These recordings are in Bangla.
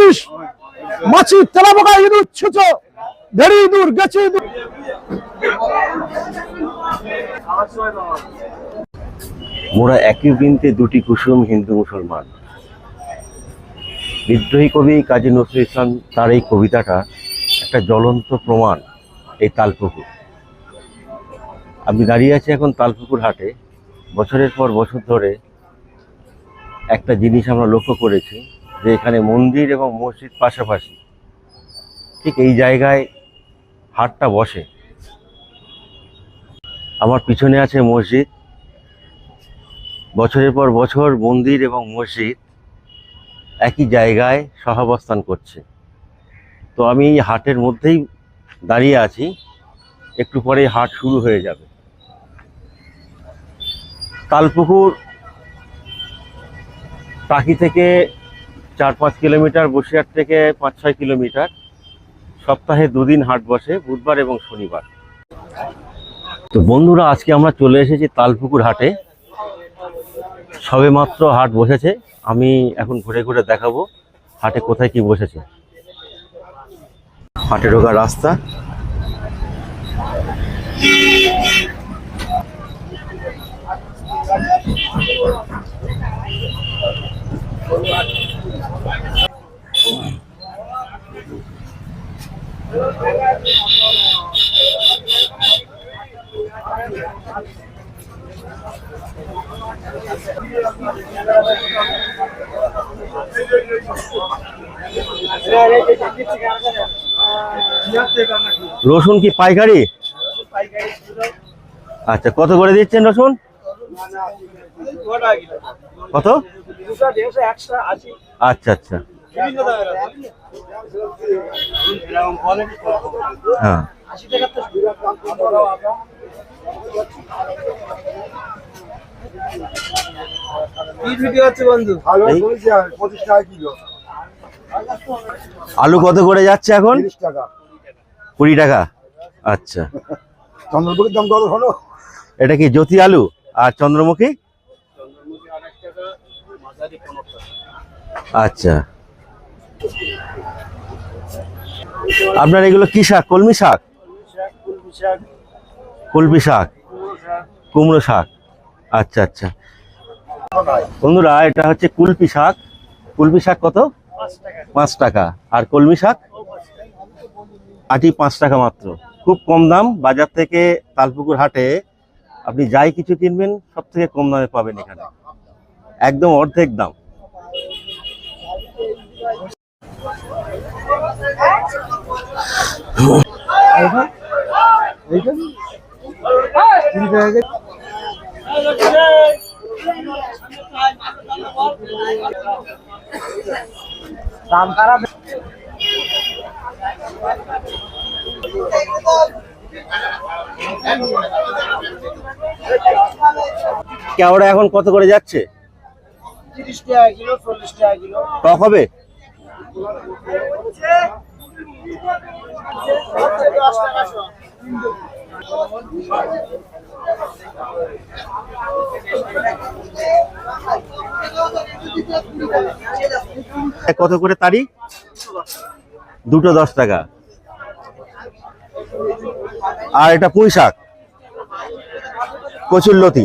বিষ ইঁদুর ছুঁচো ইঁদুর, গেছে ইঁদুর। মোরা একই বৃন্তে দুটি কুসুম হিন্দু মুসলমান। বিদ্রোহী কবি কাজী নজরুল ইসলাম তার এই কবিতাটা একটা জ্বলন্ত প্রমাণ এই তালপুকুর। আমি দাঁড়িয়ে আছি এখন তালপুকুর হাটে। বছরের পর বছর ধরে একটা জিনিস আমরা লক্ষ্য করেছি যে এখানে মন্দির এবং মসজিদ পাশাপাশি ঠিক এই জায়গায় হাটটা বসে। আমার পিছনে আছে মসজিদ। বছরের পর বছর মন্দির এবং মসজিদ একই জায়গায় সহাবস্থান করছে। তো আমি এই হাটের মধ্যেই দাঁড়িয়ে আছি। একটু পরে হাট শুরু হয়ে যাবে। তালপুকুর টাকি থেকে চার পাঁচ কিলোমিটার, বসিরহাট থেকে পাঁচ ছয় কিলোমিটার। সপ্তাহে দুদিন হাট বসে, বুধবার এবং শনিবার। তো বন্ধুরা, আজকে আমরা চলে এসেছি তালপুকুর হাটে। সবে মাত্র হাট বসেছে। আমি এখন ঘুরে ঘুরে দেখাবো হাটে কোথায় কি বসেছে। হাটে ঢোকার রাস্তা। রসুন কি পাইকারি? আচ্ছা কত করে দিচ্ছেন রসুন? কত? আচ্ছা আচ্ছা। হ্যাঁ। আলু কত করে যাচ্ছে এখন? কুড়ি টাকা। আচ্ছা। চন্দ্রমুখীর দাম কত হলো? এটা কি জ্যোতি আলু আর চন্দ্রমুখী? আচ্ছা। আপনার এগুলো কি শাক? কলমি শাক? কলমি শাক। কুমড়ো শাক। আচ্ছা আচ্ছা। বন্ধুরা, এটা হচ্ছে কুলপি শাক। কুলপি শাক কত? পাঁচ টাকা। আর কলমি শাক? আটি পাঁচ টাকা মাত্র। খুব কম দাম। বাজার থেকে তালপুকুর হাটে আপনি যাই কিছু কিনবেন সব থেকে কম দামে পাবেন এখানে। একদম অর্ধেক দাম। কেওড়া এখন কত করে যাচ্ছে? টাকা হবে? কত করে তারি দুটো দশ টাকা। আর এটা পুঁই শাক। কচুর লতি।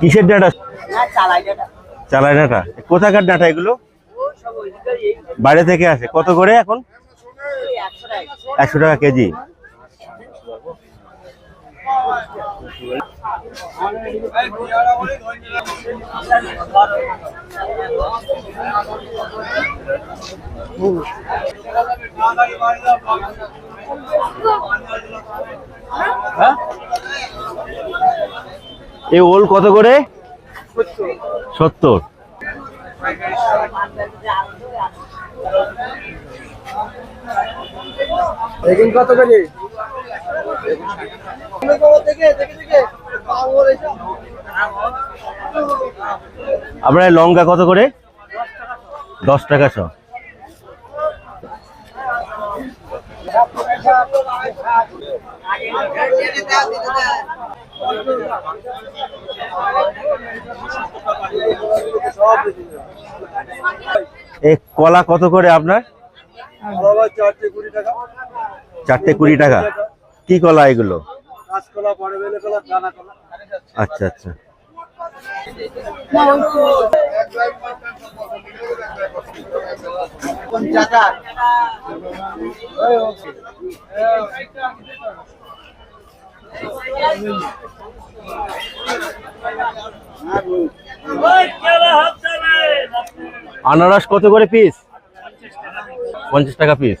কিসের ডাটা? চালাই ডাটা। কোথাকার ডাটা এগুলো? বাইরে থেকে আসে। কত করে এখন? একশো টাকা কেজি। এই ওল কত করে? সত্তর। কত করে? আপনার লঙ্কা কত করে? দশ টাকা শ এ কলা কত করে আপনার? চারটে কুড়ি টাকা। কি কলা এগুলো? কাঁচকলা বেলে কলা দানা কলা। আচ্ছা আচ্ছা। আনারস কত করে পিস পঞ্চাশ টাকা পিস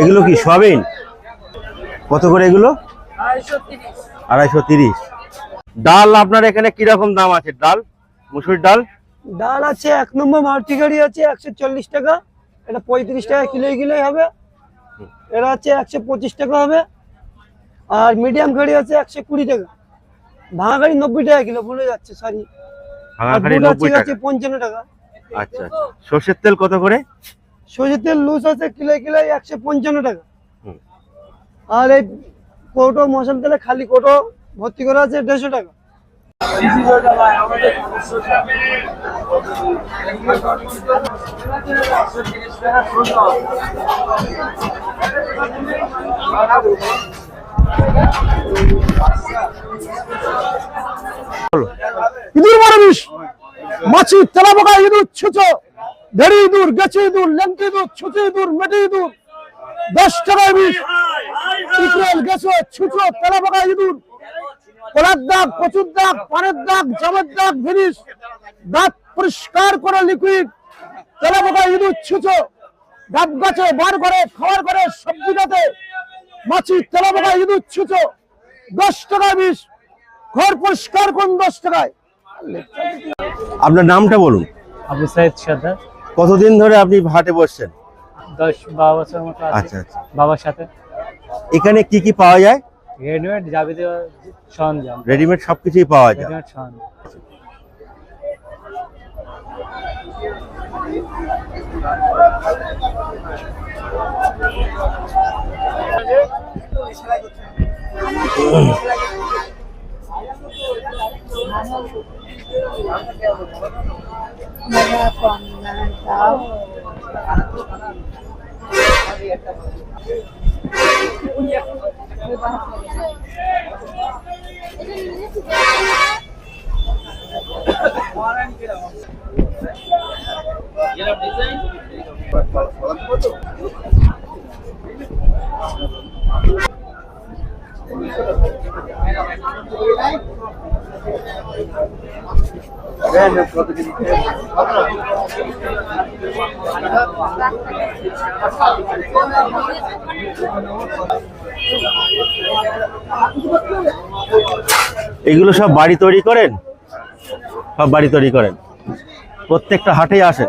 এগুলো কি সয়াবিন? কত করে এগুলো? আড়াইশো তিরিশ। ডাল আপনার এখানে কীরকম দাম আছে? ডাল? মুসুর ডাল? ডাল আছে, এক নম্বর মারুতি গাড়ি আছে, একশো চল্লিশ টাকা। এটা পঁয়ত্রিশ টাকা কিলো কিলোই হবে। এটা আছে একশো পঁচিশ টাকা হবে। আর মিডিয়াম গাড়ি আছে একশো কুড়ি টাকা। ভাঙা গাড়ি নব্বই টাকা কিলো ভুলে যাচ্ছে সরি ভাঙা আর নব্বই টাকা? পঞ্চান্ন টাকা। আচ্ছা আচ্ছা। সর্ষের তেল কত করে? সরষের তেল লুজ আছে কিলো কিলো একশো পঞ্চান্ন টাকা। হুম। আর এই কৌটো মশলা তেলে খালি কৌটো ভর্তি করা আছে দেড়শো টাকা। ইঁদুর মারা মাছি তেলা পোকা ইঁদুর ছুচো। ভেড়ি ইঁদুর গেছে ইঁদুর, লেংটি ইঁদুর, ছুচো ইঁদুর, মেটে ইঁদুর। দশ টাকায় বিষ। গেছো ছুচো, তেলা পোকা ইঁদুর। কলার দাগ, কচুর দাগ, পানের দাগ, জামের দাগ ফিনিশ দাঁত পরিষ্কার করে লিকুইড তেলা পোকা ইঁদুর, ছুচো। ডাব গাছে বার করে খাওয়ার করে সবজি গাছে মাছি তেলা পোকা ইঁদুর ছুচো দশ টাকায় বিষ ঘর পরিষ্কার করুন দশ টাকায়। আপনার নামটা বলুন। আবু সাইদ সর্দার কতদিন ধরে আপনি হাটে বসছেন? দশ বারো বছর মতো আচ্ছা আচ্ছা। বাবার সাথে। এখানে কি কি পাওয়া যায়? রেডিমেড যাবতীয় সরঞ্জাম। রেডিমেড সবকিছুই পাওয়া যায়। রেডিমেড সরঞ্জাম। Iya, Ini desain. এগুলো সব বাড়ি তৈরি করেন? সব বাড়ি তৈরি করেন। প্রত্যেকটা হাটেই আসেন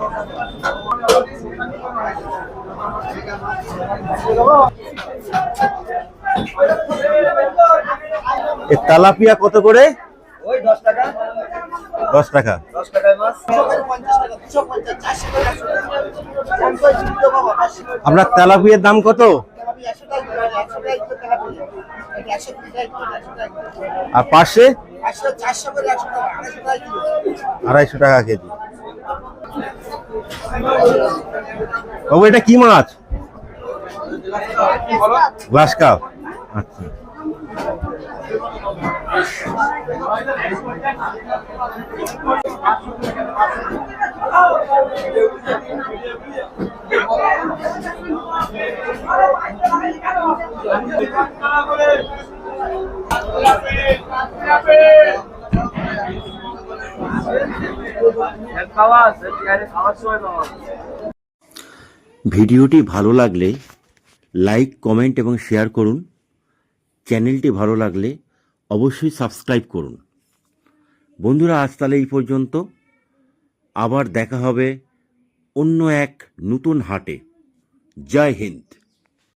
এ তেলাপিয়া কত করে? দশ টাকা। আপনার তেলাপিয়ার দাম কত। আর পাশে? আড়াইশো টাকা কেজি। বাবু এটা কি মাছ? Glass cup. আচ্ছা। ভিডিওটি ভালো লাগলে লাইক কমেন্ট এবং শেয়ার করুন। চ্যানেলটি ভালো লাগলে অবশ্যই সাবস্ক্রাইব করুন। বন্ধুরা, আজ তাহলে এই পর্যন্ত। আবার দেখা হবে অন্য এক নতুন হাটে। জয় হিন্দ।